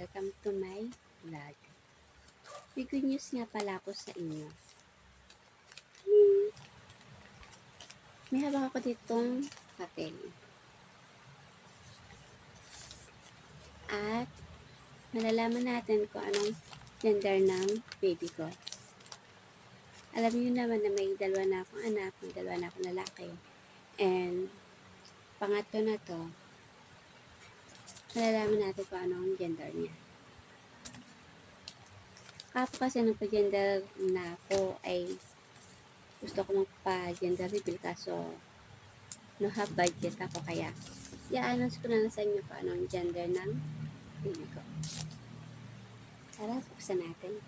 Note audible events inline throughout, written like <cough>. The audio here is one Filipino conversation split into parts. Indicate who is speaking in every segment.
Speaker 1: Welcome to my vlog. May good news nga pala ako sa inyo. Hmm. May hawak ako ditong papel. At malalaman natin kung anong gender ng baby ko. Alam niyo naman na may dalawa na akong anak, may dalawa na akong lalaki. And pangatlo na to, malalaman natin kung anong gender niya. Kapo kasi nung pa-gender na ako ay gusto ko magpa-gender reveal kaso no have budget ako kaya i-announce ko na lang sa inyo kung anong gender ng baby ko. Tara, buksan natin.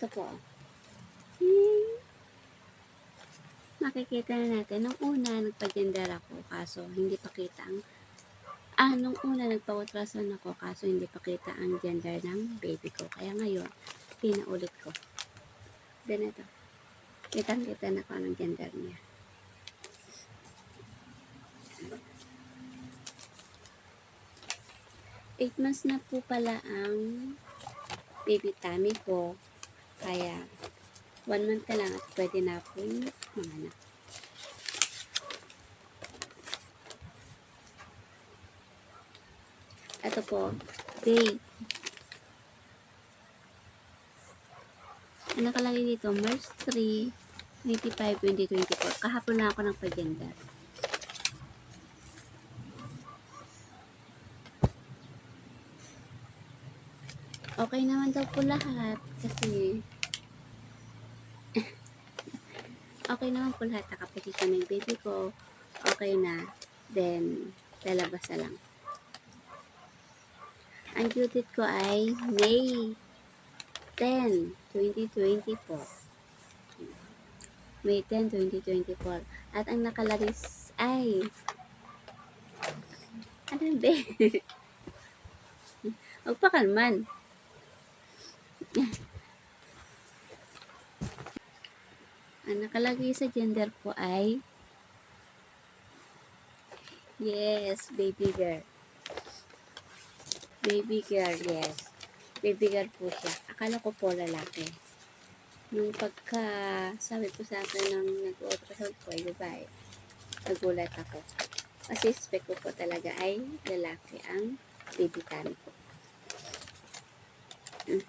Speaker 1: Ito po. Hmm. Makikita na natin. Nung una, nagpa-gender ako. Kaso, hindi pa kita ang... Ah, nung una, nagpa-ultrasound ako. Kaso, hindi pa kita ang gender ng baby ko. Kaya ngayon, pinaulit ko. Then, ito. Kitang-kita na ko anong gender niya. Eight months na po pala ang baby tummy ko. Kaya, one month ka lang at pwede na akong manganak. Ito po, date. Ang nakalagay dito, March 3, 25, 2024. Kahapon na ako ng pagenda. Okay naman daw po lahat kasi okay naman po lahat. Nakaposisyon na yung baby ko. Okay na. Then, lalabas na lang. Ang due date ko ay May 10, 2024. May 10, 2024. At ang nakalaris ay ano ba? <laughs> Huwag pa kalman. Ang nakalagay sa gender po ay Yes, baby girl. Baby girl, yes. Baby girl po siya. Akala ko po lalaki. Nung pagka sabi po sa akin ng nag-ultrasound ko ay babae, nagulat ako. Kasi expect ko po talaga ay lalaki ang baby tummy ko. Mm.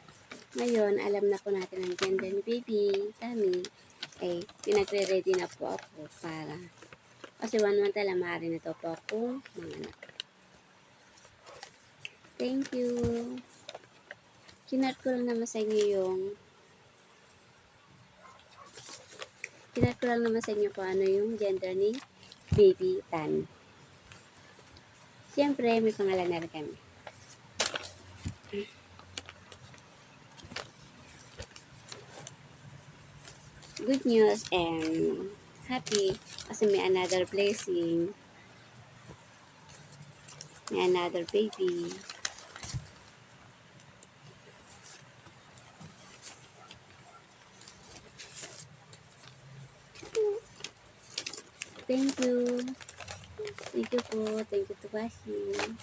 Speaker 1: Ngayon, alam na po natin ang gender ni baby tummy ay pinagre-ready na po ako para kasi one month lang maaari na to po akong mga anak. Thank you. Kinat ko lang naman sa inyo yung Kinat ko lang naman sa inyo kung ano yung gender ni baby Tan. Siyempre, may pangalan na rin kami. Good news and happy kasi may another blessing. May another baby. Thank you. Thank you po. Thank you to Bashi.